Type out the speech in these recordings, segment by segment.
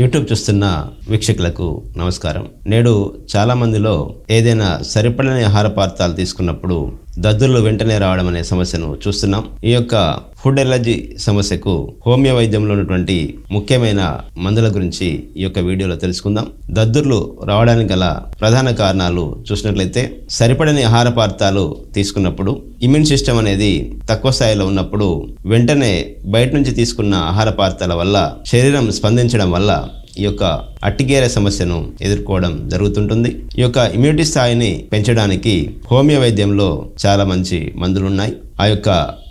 YouTube చూస్తున్న వీక్షకులకు నమస్కారం. నేడు చాలా మందిలో ఏదైనా సరిపడని ఆహార పదార్థాలు తీసుకున్నప్పుడు దద్దుర్లు వెంటనే రావడం అనే సమస్యను చూస్తున్నాం. ఈ యొక్క ఫుడ్ ఎలర్జీ సమస్యకు హోమియో వైద్యంలో ఉన్నటువంటి ముఖ్యమైన మందుల గురించి ఈ యొక్క వీడియోలో తెలుసుకుందాం. దద్దుర్లు రావడానికి గల ప్రధాన కారణాలు చూసినట్లయితే సరిపడని ఆహార పదార్థాలు తీసుకున్నప్పుడు ఇమ్యూన్ సిస్టమ్ అనేది తక్కువ స్థాయిలో ఉన్నప్పుడు వెంటనే బయట నుంచి తీసుకున్న ఆహార పదార్థాల వల్ల శరీరం స్పందించడం వల్ల ఈ యొక్క అట్టిగేర సమస్యను ఎదుర్కోవడం జరుగుతుంటుంది. ఈ యొక్క ఇమ్యూనిటీ స్థాయిని పెంచడానికి హోమియో వైద్యంలో చాలా మంచి మందులు ఉన్నాయి ఆ యొక్క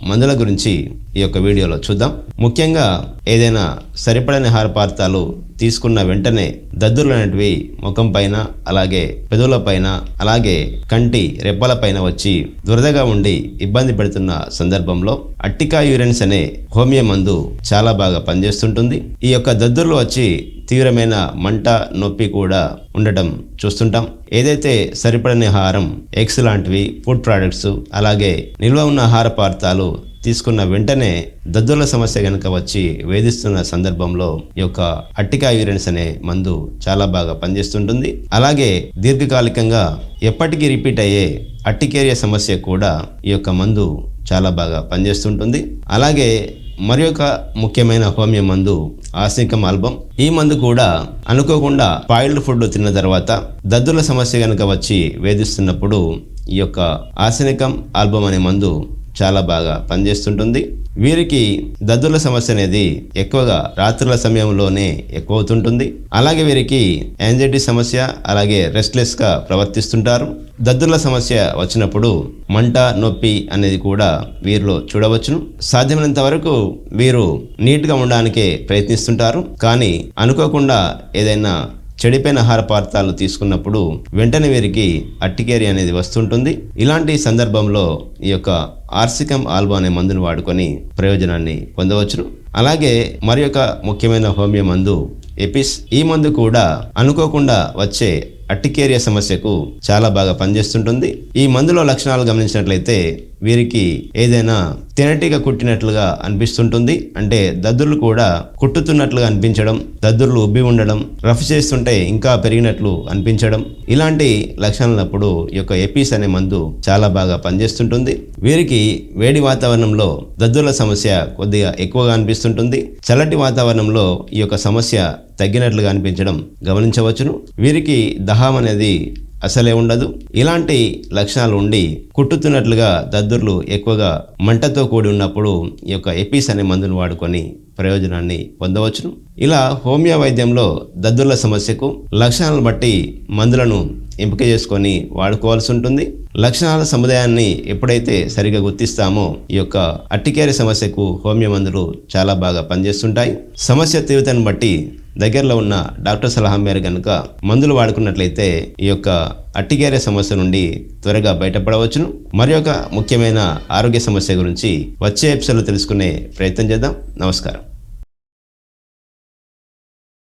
మందుల గురించి ఈ యొక్క వీడియోలో చూద్దాం. ముఖ్యంగా ఏదైనా సరిపడని ఆహార పదార్థాలు తీసుకున్న వెంటనే దద్దుర్లు అనేటివి ముఖం పైన అలాగే పెదవుల పైన అలాగే కంటి రెప్పల పైన వచ్చి దురదగా ఉండి ఇబ్బంది పెడుతున్న సందర్భంలో అట్టికా యూరిన్స్ అనే హోమియో మందు చాలా బాగా పనిచేస్తుంటుంది. ఈ యొక్క దద్దుర్లు వచ్చి తీవ్రమైన మంట నొప్పి కూడా ఉండటం చూస్తుంటాం. ఏదైతే సరిపడని ఆహారం ఎగ్స్ లాంటివి ఫుడ్ ప్రోడక్ట్స్ అలాగే నిల్వ ఉన్న ఆహార పదార్థాలు తీసుకున్న వెంటనే దద్దుల సమస్య కనుక వచ్చి వేధిస్తున్న సందర్భంలో ఈ యొక్క అట్టికా యూరిన్స్ అనే మందు చాలా బాగా పనిచేస్తుంటుంది. అలాగే దీర్ఘకాలికంగా ఎప్పటికీ రిపీట్ అయ్యే అట్టికేరియా సమస్య కూడా ఈ యొక్క మందు చాలా బాగా పనిచేస్తుంటుంది. అలాగే మరి ఒక ముఖ్యమైన హోమియో మందు ఆసికం ఆల్బం. ఈ మందు కూడా అనుకోకుండా పాయిల్డ్ ఫుడ్ తిన్న తర్వాత దద్దుల సమస్య కనుక వచ్చి వేధిస్తున్నప్పుడు ఈ యొక్క ఆసనికం ఆల్బం అనే మందు చాలా బాగా పనిచేస్తుంటుంది. వీరికి దద్దుల సమస్య అనేది ఎక్కువగా రాత్రుల సమయంలోనే ఎక్కువ అవుతుంటుంది అలాగే వీరికి యాంజైటీ సమస్య అలాగే రెస్ట్లెస్గా ప్రవర్తిస్తుంటారు. దద్దుల సమస్య వచ్చినప్పుడు మంట నొప్పి అనేది కూడా వీరిలో చూడవచ్చును. సాధ్యమైనంత వరకు వీరు నీట్గా ఉండడానికే ప్రయత్నిస్తుంటారు. కానీ అనుకోకుండా ఏదైనా చెడిపోయిన ఆహార పదార్థాలు తీసుకున్నప్పుడు వెంటనే వీరికి అట్టికేరి అనేది వస్తుంటుంది. ఇలాంటి సందర్భంలో ఈ యొక్క ఆర్సికం ఆల్బా అనే మందును వాడుకొని ప్రయోజనాన్ని పొందవచ్చును. అలాగే మరి ఒక ముఖ్యమైన హోమియో మందు ఎపిస్. ఈ మందు కూడా అనుకోకుండా వచ్చే అట్టికేరియా సమస్యకు చాలా బాగా పనిచేస్తుంటుంది. ఈ మందులో లక్షణాలు గమనించినట్లయితే వీరికి ఏదైనా తినటిగా కుట్టినట్లుగా అనిపిస్తుంటుంది. అంటే దద్దుర్లు కూడా కుట్టుతున్నట్లుగా అనిపించడం దద్దుర్లు ఉబ్బి ఉండడం రఫ్ చేస్తుంటే ఇంకా పెరిగినట్లు అనిపించడం ఇలాంటి లక్షణాలప్పుడు ఈ యొక్క ఎపీస్ అనే మందు చాలా బాగా పనిచేస్తుంటుంది. వీరికి వేడి వాతావరణంలో దద్దుర్ల సమస్య కొద్దిగా ఎక్కువగా అనిపిస్తుంటుంది. చల్లటి వాతావరణంలో ఈ యొక్క సమస్య తగ్గినట్లుగా అనిపించడం గమనించవచ్చును. వీరికి దహం అనేది అసలే ఉండదు. ఇలాంటి లక్షణాలు ఉండి కుట్టుతున్నట్లుగా దద్దుర్లు ఎక్కువగా మంటతో కూడి ఉన్నప్పుడు ఈ యొక్క ఎపిస్ అనే మందును వాడుకొని ప్రయోజనాన్ని పొందవచ్చును. ఇలా హోమియో వైద్యంలో దద్దుర్ల సమస్యకు లక్షణాలను బట్టి మందులను ఎంపిక చేసుకొని వాడుకోవాల్సి ఉంటుంది. లక్షణాల సముదాయాన్ని ఎప్పుడైతే సరిగా గుర్తిస్తామో ఈ యొక్క అట్టికేరి సమస్యకు హోమియో మందులు చాలా బాగా పనిచేస్తుంటాయి. సమస్య తీవ్రతను బట్టి దగ్గరలో ఉన్న డాక్టర్ సలహా మేర కనుక మందులు వాడుకున్నట్లయితే ఈ యొక్క అట్టిగేరే సమస్య నుండి త్వరగా బయటపడవచ్చును. మరి ఒక ముఖ్యమైన ఆరోగ్య సమస్య గురించి వచ్చే ఎపిసోడ్లో తెలుసుకునే ప్రయత్నం చేద్దాం. నమస్కారం.